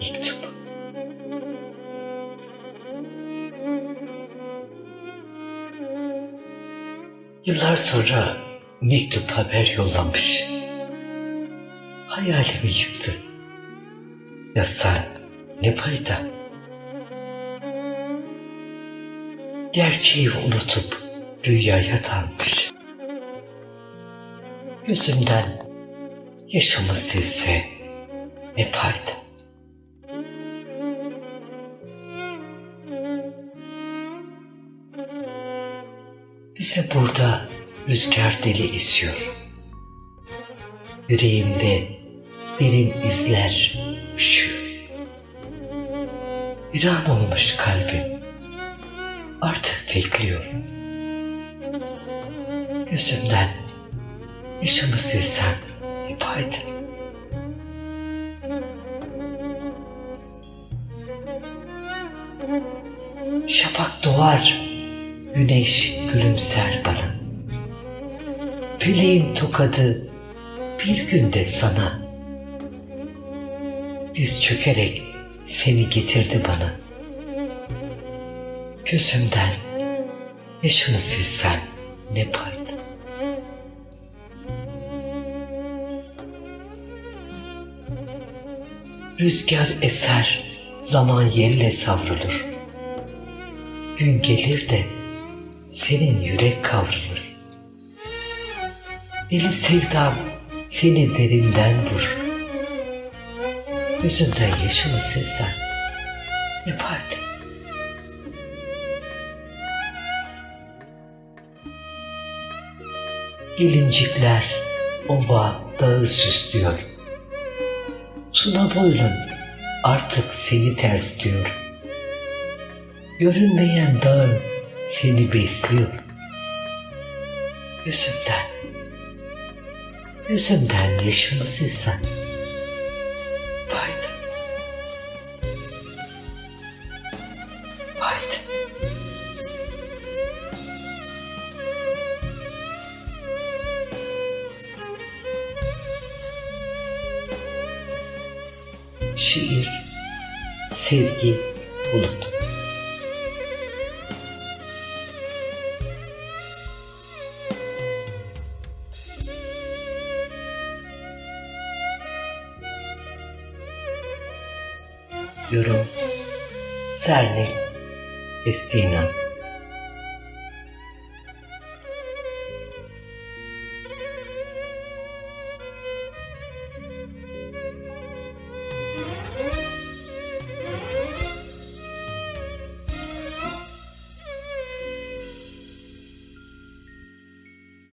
Mektup. Yıllar sonra mektup haber yollamış. Hayalimi yıktı. Yazsan ne fayda? Gerçeği unutup rüyaya dalmış. Gözümden yaşımı silse ne fayda? Bize burada rüzgar deli esiyor. Yüreğimde derin izler üşüyor. Viran olmuş kalbim. Artık bekliyorum. Gözümden yaşımı silsen ne fayda? Şafak doğar, güneş gülümser bana. Feleğin tokadı bir günde sana. Diz çökerek seni getirdi bana. Gözümden yaşını silsen ne fayda? Rüzgar eser, zaman yerle savrulur. Gün gelir de senin yürek kavrulur. Deli sevdam seni derinden vurur. Gözümden yaşımı silsen ne fayda? Gelincikler ova dağı süslüyor. Tuna boylun artık seni tersliyor. Görünmeyen dağın seni besliyor. Yüzümden, yüzümden yaşımı silsen. Fayda. Fayda. Şiir, sevgi, bulut. Yorum Sernik Kristina